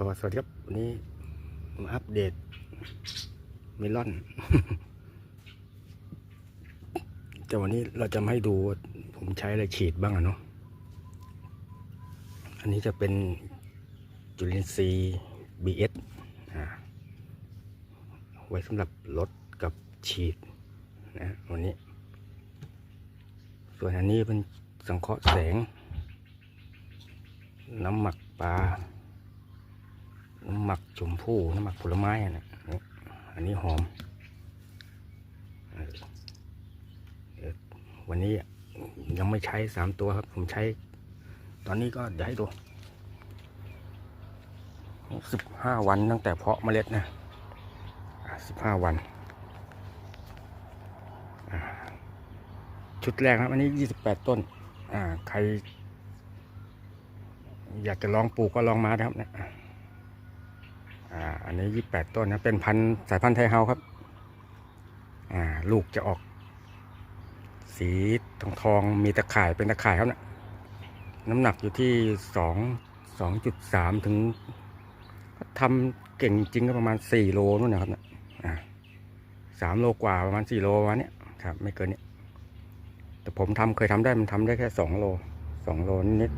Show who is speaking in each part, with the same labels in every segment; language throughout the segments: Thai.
Speaker 1: ก็สวัสดีครับวันนี้มาอัปเดตเมลอนแต่วันนี้เราจะมาให้ดูผมใช้อะไรฉีดบ้างอะเนาะอันนี้จะเป็นจุลินทรีย์ BS ไว้สำหรับลดกับฉีดนะวันนี้ ส่วนอันนี้เป็นสังเคราะห์แสง น้ำหมักปลา น้ำหมักชมพู่น้ำหมักผลไม้อะนะอันนี้หอม วันนี้ยังไม่ใช้สามตัวครับ ผมใช้ ตอนนี้ก็เดี๋ยวให้ดูสิบห้าวันตั้งแต่เพาะเมล็ดนะสิบห้าวัน ชุดแรกครับ อันนี้ยี่สิบแปดต้น ใคร อยากจะลองปลูกก็ลองมานะครับเนี่ย อ่าอันนี้ยี่แปดต้นนะเป็นพันสายพันธุ์ไทยเฮาครับอ่าลูกจะออก สีทองทองมีตะข่ายเป็นตะข่ายครับนะน้ำหนักอยู่ที่สองสองจุดสามถึงทำเก่งจริงก็ประมาณสี่โลนู่นนะครับเนี่ยอ่าสามโลกว่าประมาณสี่โลประมาณเนี้ครับ ไม่เกินนี้แต่ผมทำเคยทำได้มันทำได้แค่สองโลสองโลนิด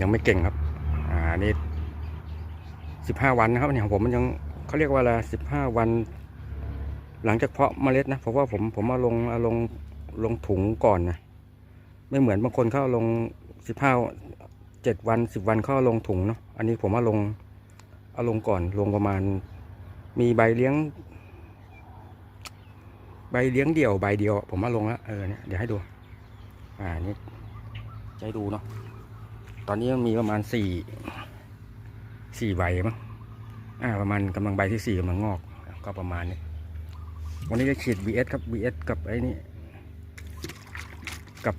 Speaker 1: ยังไม่เก่งครับ อ่าอันนี่ สิบห้าวันนะครับเนี่ยผมมันยังเขาเรียกว่าอะไรสิบห้าวัน หลังจากเพาะเมล็ดนะเพราะว่าผมผมเอาลงเอาลงลงถุงก่อนนะไม่เหมือนบางคนเขาเอาลงสิบห้าเจ็ดวันสิบวันเขาเอาลงถุงเนาะอันนี้ผมเอาลงเอาลงก่อนลงประมาณ มีใบเลี้ยง ใบเลี้ยงเดี่ยวใบเดียว ผมเอาลงแล้วเออเนี่ยเดี๋ยวให้ดู อ่านี่จะให้ดูเนาะตอนนี้มันมีประมาณสี่ สี่ใบมั้งอ่าประมาณกำลังใบที่สี่กำลังงอก ก็ประมาณนี้ วันนี้จะฉีด BS ครับ BS กับไอ้นี่ กับ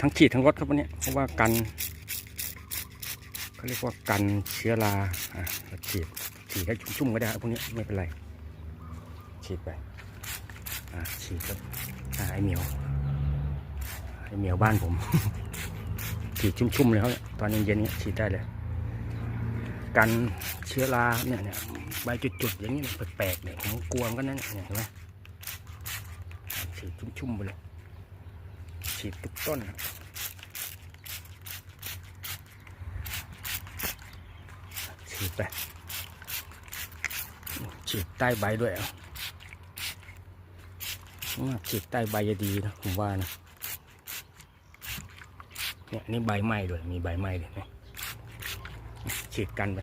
Speaker 1: ทั้งฉีดทั้งรถครับวันนี้ เพราะว่ากันเขาเรียกว่ากันเชื้อรา อ่าฉีด ฉีดให้ชุ่มๆก็ได้พวกนี้ไม่เป็นไร ฉีดไป อ่าฉีดครับ อ่าไอเหมียว ไอเหมียวบ้านผม ฉีดชุ่มๆเลยเขาเนี่ยตอนเย็นๆเนี้ยฉีดได้เลย กันเชื้อราเนี่ยเนี่ยใบจุดๆอย่างนี้แปลกๆเนี่ยผมกลัวกันกันนเนี่ยเห็นไหมฉีดชุ่มๆไปเลยฉีดทุกต้นฉีดไปฉีดใต้ใบด้วยอะฉีดใต้ใบจะดีนะผมว่านะเนี่ยนี่ใบไหม้ด้วยมีใบไหม้ด้วยนะฉีดกันไป